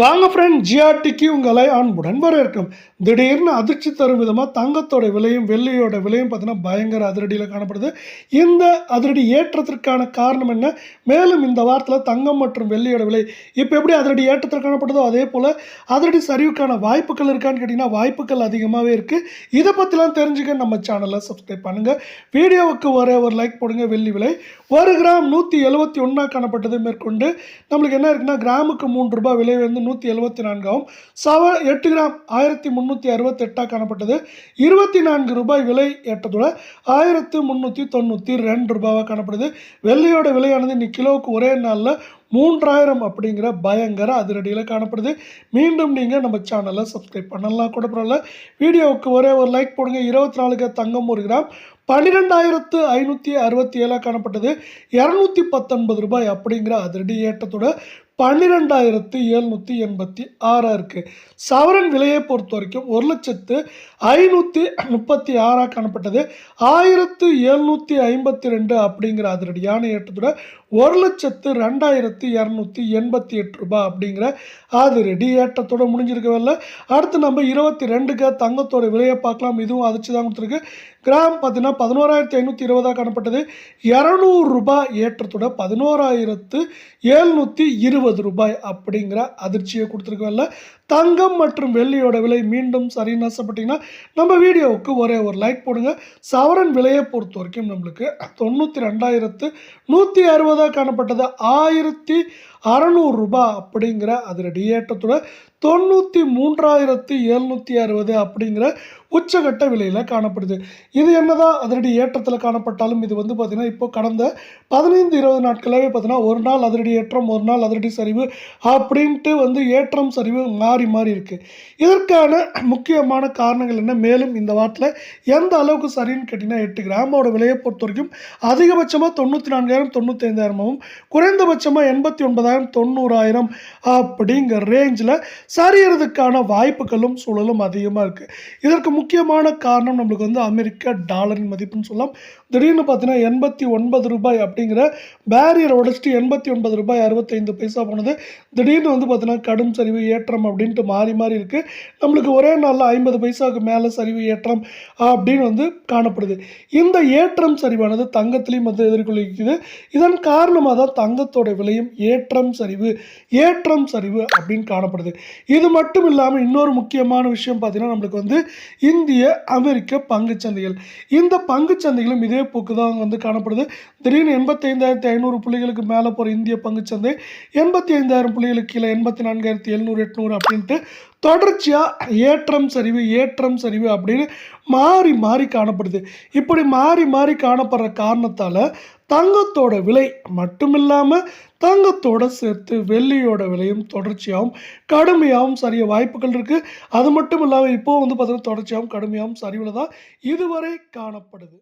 வாங்க ஃப்ரெண்ட் ஜிஆர்டிக்கு உங்களை அன்புடன் வரவேற்கும். திடீர்னு அதிர்ச்சி தரும் விதமாக தங்கத்தோட விலையும் வெள்ளியோட விலையும் பார்த்தீங்கன்னா பயங்கர அதிரடியில் காணப்படுது. இந்த அதிரடி ஏற்றத்திற்கான காரணம் என்ன? மேலும் இந்த வாரத்தில் தங்கம் மற்றும் வெள்ளியோட விலை இப்போ எப்படி அதிரடி ஏற்றத்தில் காணப்படுதோ அதே போல் அதிரடி சரிவுக்கான வாய்ப்புகள் இருக்கான்னு கேட்டிங்கன்னா வாய்ப்புகள் அதிகமாகவே இருக்குது இதை பற்றிலாம் தெரிஞ்சுக்க நம்ம சேனலை சப்ஸ்கிரைப் பண்ணுங்கள் வீடியோவுக்கு ஒரே ஒரு லைக் போடுங்க வெள்ளி விலை. ஒரு கிராம் நூற்றி எழுபத்தி ஒன்றா காணப்பட்டது மேற்கொண்டு நம்மளுக்கு என்ன இருக்குன்னா கிராமுக்கு மூன்று ரூபாய் விலை வந்து முந்நூற்றி எழுபத்தி நான்காகவும் சவ எட்டு கிராம் ஆயிரத்தி முந்நூற்றி அறுபத்தெட்டாக காணப்பட்டது. இருபத்தி நான்கு ரூபாய் விலை ஏற்றத்தோட ஆயிரத்து முந்நூற்றி தொண்ணூற்றி ரெண்டு ரூபாவாக காணப்படுது. வெள்ளையோட விலையானது இன்னைக்கு கிலோவுக்கு ஒரே நாளில் மூன்றாயிரம் அப்படிங்கிற பயங்கர அதிரடியில் காணப்படுது. மீண்டும் நீங்கள் நம்ம சேனலை சப்ஸ்கிரைப் பண்ணலாம். கூட பரவாயில்ல. வீடியோவுக்கு ஒரே ஒரு லைக் போடுங்க. இருபத்தி நாலுக்கு தங்கம் ஒரு கிராம் பன்னிரெண்டாயிரத்து ஐநூற்றி அறுபத்தி ஏழாக காணப்பட்டது. இரநூத்தி பத்தொன்பது ரூபாய் அப்படிங்கிற அதிரடி ஏற்றத்தோட பன்னிரெண்டாயிரத்து எழுநூற்றி எண்பத்தி ஆறாக இருக்குது சவரன் விலையை பொறுத்த வரைக்கும் ஒரு லட்சத்து ஐநூற்றி முப்பத்தி ஆறாக காணப்பட்டது. ஆயிரத்து எழுநூற்றி ஐம்பத்தி ரெண்டு அப்படிங்கிற அதிரடியான ஏற்றத்தோட ஒரு லட்சத்து ரெண்டாயிரத்து இரநூத்தி எண்பத்தி எட்டு ரூபாய் அப்படிங்கிற அதிரடி ஏற்றத்தோட முடிஞ்சிருக்கவில்லை அடுத்து நம்ம இருபத்தி ரெண்டுக்கு தங்கத்தோட விலையை பார்க்கலாம். இதுவும் அதிர்ச்சி தான் கொடுத்துருக்கு. கிராம் பார்த்தீங்கன்னா பதினோராயிரத்தி ஐநூற்றி இருபதாக காணப்பட்டது. இரநூறு ரூபாய் ஏற்றத்தோட பதினோராயிரத்து எழுநூற்றி இருபது ரூபாய் அப்படிங்கிற அதிர்ச்சியை கொடுத்துருக்கல தங்கம் மற்றும் வெள்ளியோட விலை மீண்டும் சரின்னு ஆசைப்பட்டிங்கன்னா நம்ம வீடியோவுக்கு ஒரே ஒரு லைக் போடுங்க. சவரன் விலையை பொறுத்த வரைக்கும் நம்மளுக்கு தொண்ணூற்றி ரெண்டாயிரத்து நூற்றி அறுபதாக காணப்பட்டது. ஆயிரத்தி அறநூறுரூபா அப்படிங்கிற அதிரடி ஏற்றத்தோட தொண்ணூற்றி மூன்றாயிரத்து எழுநூற்றி அறுபது அப்படிங்கிற உச்சகட்ட விலையில் காணப்படுது. இது என்னதான் அதிரடி ஏற்றத்தில் காணப்பட்டாலும் இது வந்து பார்த்திங்கன்னா இப்போ கடந்த பதினைந்து இருபது நாட்களாகவே பார்த்தீங்கன்னா ஒரு நாள் அதிரடி ஏற்றம் ஒரு நாள் அதிரடி சரிவு அப்படின்ட்டு வந்து ஏற்றம் சரிவு மாறி மாறி இருக்குது இதற்கான முக்கியமான காரணங்கள் என்ன? மேலும் இந்த வாரத்தில் எந்த அளவுக்கு சரின்னு கேட்டிங்கன்னா எட்டு கிராமோட விலையை பொறுத்த வரைக்கும் அதிகபட்சமாக தொண்ணூற்றி நான்காயிரம் தொண்ணூற்றி ஐந்தாயிரமாகவும் குறைந்தபட்சமாக எண்பத்தி ஒன்பதாயிரம் தொண்ணூறாயிரம் அப்படிங்கிற ரேஞ்சில் சரியறதுக்கான வாய்ப்புகளும் சூழலும் அதிகமாக இருக்குது இதற்கு முக்கியமான காரணம் நம்மளுக்கு வந்து அமெரிக்க டாலரின் மதிப்புன்னு சொல்லலாம். திடீர்னு பார்த்தீங்கன்னா எண்பத்தி ஒன்பது ரூபாய் அப்படிங்கிற பேரியரை உடைச்சிட்டு எண்பத்தி ஒன்பது ரூபாய் அறுபத்தைந்து பைசா போனது. திடீர்னு வந்து பார்த்தீங்கன்னா கடும் சரிவு ஏற்றம் அப்படின்ட்டு மாறி மாறி இருக்குது நம்மளுக்கு ஒரே நாளில் ஐம்பது பைசாவுக்கு மேலே சரிவு ஏற்றம் அப்படின்னு வந்து காணப்படுது. இந்த ஏற்றம் சரிவானது தங்கத்திலையும் வந்து எதிர்கொள்ளிக்குது இதன் காரணமாக தான் தங்கத்தோட விலையும் ஏற்றம் சரிவு ஏற்றம் சரிவு அப்படின்னு காணப்படுது. இது மட்டும் இல்லாமல் இன்னொரு முக்கியமான விஷயம் பார்த்தீங்கன்னா நம்மளுக்கு வந்து இந்திய அமெரிக்க பங்குச்சந்தைகள். இந்த பங்குச்சந்தைகளும் இதே போக்கு தான் வந்து காணப்படுது. திடீர்னு எண்பத்தைந்தாயிரத்தி ஐநூறு புள்ளிகளுக்கு மேலே போகிற இந்திய பங்குச்சந்தை எண்பத்தி ஐந்தாயிரம் புள்ளிகளுக்கு கீழே எண்பத்தி நான்காயிரத்தி எழுநூறு எட்நூறு அப்படின்ட்டு தொடர்ச்சியாக ஏற்றம் சரிவு ஏற்றம் சரிவு அப்படின்னு மாறி மாறி காணப்படுது. இப்படி மாறி மாறி காணப்படுற காரணத்தால் தங்கத்தோட விலை மட்டும் இல்லாமல் தங்கத்தோட சேர்த்து வெள்ளியோட விலையும் தொடர்ச்சியாகவும் கடுமையாகவும் சரிய வாய்ப்புகள் இருக்குது அது மட்டும் இல்லாமல் இப்போ வந்து பார்த்திங்கன்னா தொடர்ச்சியாகவும் கடுமையாகவும் சரிவில் தான் இதுவரை காணப்படுது.